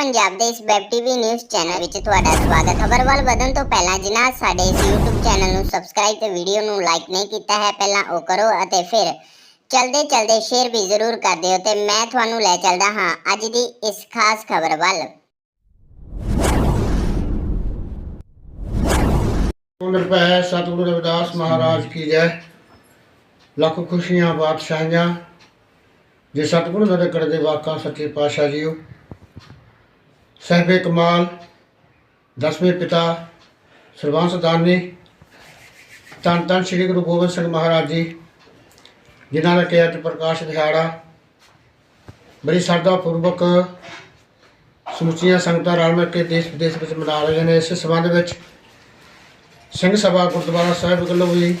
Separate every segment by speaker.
Speaker 1: ਪੰਜਾਬ ਦੇ ਇਸ web TV news channel ਵਿੱਚ ਤੁਹਾਡਾ ਸਵਾਗਤ ਖਬਰ ਵੱਲ ਵਧਣ ਤੋਂ ਪਹਿਲਾਂ ਜਿਨ੍ਹਾਂ ਸਾਡੇ ਇਸ YouTube ਚੈਨਲ ਨੂੰ ਸਬਸਕ੍ਰਾਈਬ ਤੇ ਵੀਡੀਓ ਨੂੰ ਲਾਈਕ ਨਹੀਂ ਕੀਤਾ ਹੈ, ਪਹਿਲਾਂ ਉਹ ਕਰੋ ਅਤੇ ਫਿਰ ਚਲਦੇ ਚਲਦੇ ਸ਼ੇਅਰ ਵੀ ਜ਼ਰੂਰ ਕਰ ਦਿਓ ਤੇ ਮੈਂ ਤੁਹਾਨੂੰ ਲੈ ਚੱਲਦਾ ਹਾਂ ਅੱਜ ਦੀ ਇਸ ਖਾਸ ਖਬਰ ਵੱਲ।
Speaker 2: ਨਿਰਭੈ ਸਤਿਗੁਰੂ ਰਵਿਦਾਸ ਮਹਾਰਾਜ ਕੀ ਜੈ। ਲੱਖ ਖੁਸ਼ੀਆਂ, ਬਾਦਸ਼ਾਹੀਆਂ। ਜੇ ਸਤਿਗੁਰੂ ਨਦਰ ਕਰਦੇ ਵਾਕਾਂ ਸੱਚੇ ਪਾਤਸ਼ਾਹ ਜੀਓ ਸਹਿਬੇ ਕਮਾਲ, ਦਸਵੇਂ ਪਿਤਾ ਸਰਬੰਸ ਦਾਨੀ, ਧੰਨ ਧੰਨ ਸ੍ਰੀ ਗੁਰੂ ਗੋਬਿੰਦ ਸਿੰਘ ਮਹਾਰਾਜ ਜੀ, ਜਿਨ੍ਹਾਂ ਦਾ ਕਿ ਅੱਜ ਪ੍ਰਕਾਸ਼ ਦਿਹਾੜਾ ਬੜੀ ਸ਼ਰਧਾ ਪੂਰਵਕ ਸਮੁੱਚੀਆਂ ਸੰਗਤਾਂ ਰਲ ਮਿਲ ਕੇ ਦੇਸ਼ ਵਿਦੇਸ਼ ਵਿੱਚ ਮਨਾ ਰਹੇ ਨੇ। ਇਸ ਸੰਬੰਧ ਵਿੱਚ ਸਿੰਘ ਸਭਾ ਗੁਰਦੁਆਰਾ ਸਾਹਿਬ ਵੱਲੋਂ ਵੀ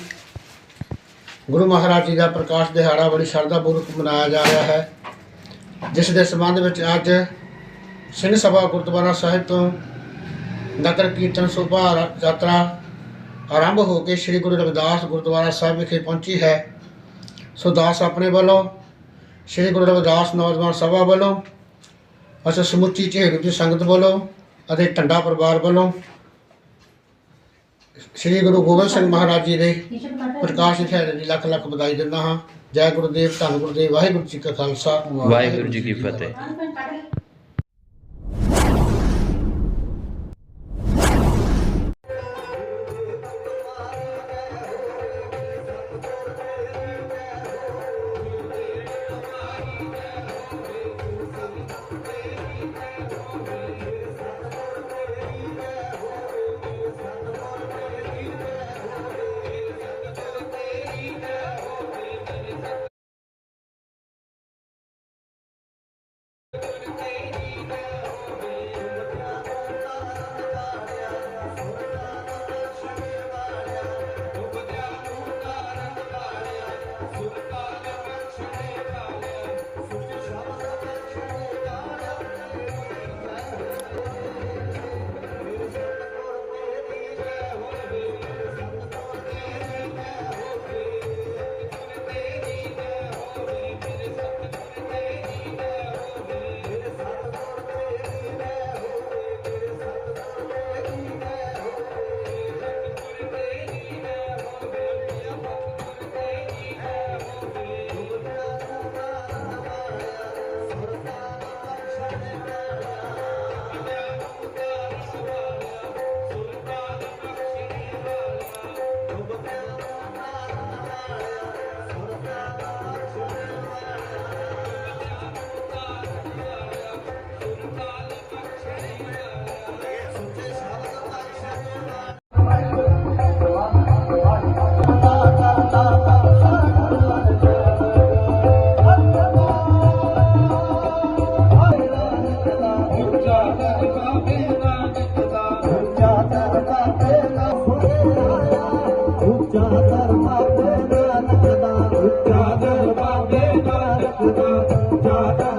Speaker 2: ਗੁਰੂ ਮਹਾਰਾਜ ਜੀ ਦਾ ਪ੍ਰਕਾਸ਼ ਦਿਹਾੜਾ ਬੜੀ ਸ਼ਰਧਾ ਪੂਰਵਕ ਮਨਾਇਆ ਜਾ ਰਿਹਾ ਹੈ। ਜਿਸ ਦੇ ਸੰਬੰਧ ਵਿੱਚ ਅੱਜ ਸਿੰਘ ਸਭਾ ਗੁਰਦੁਆਰਾ ਸਾਹਿਬ ਤੋਂ ਨਗਰ ਕੀਰਤਨ ਸ਼ੋਭਾ ਯਾਤਰਾ ਆਰੰਭ ਹੋ ਕੇ ਸ੍ਰੀ ਗੁਰੂ ਰਵਿਦਾਸ ਗੁਰਦੁਆਰਾ ਸਾਹਿਬ ਵਿਖੇ ਪਹੁੰਚੀ ਹੈ। ਸੋ ਦਾਸ ਆਪਣੇ ਵੱਲੋਂ, ਸ੍ਰੀ ਗੁਰੂ ਰਵਿਦਾਸ ਨੌਜਵਾਨ ਸਭਾ ਵੱਲੋਂ, ਅਤੇ ਸਮੁੱਚੀ ਝੇੜੂ ਦੀ ਸੰਗਤ ਵੱਲੋਂ ਅਤੇ ਟੰਡਾ ਪਰਿਵਾਰ ਵੱਲੋਂ ਸ੍ਰੀ ਗੁਰੂ ਗੋਬਿੰਦ ਸਿੰਘ ਮਹਾਰਾਜ ਜੀ ਦੇ ਪ੍ਰਕਾਸ਼ ਦਿਹਾੜੇ ਦੀ ਲੱਖ ਲੱਖ ਵਧਾਈ ਦਿੰਦਾ ਹਾਂ। ਜੈ ਗੁਰਦੇਵ, ਧੰਨ ਗੁਰਦੇਵ, ਵਾਹਿਗੁਰੂ ਜੀ ਕਾ ਖਾਲਸਾ।
Speaker 3: ਵਾਹਿਗੁਰੂ ਜੀ ਕੀ ਫਤਿਹ।
Speaker 4: Radha.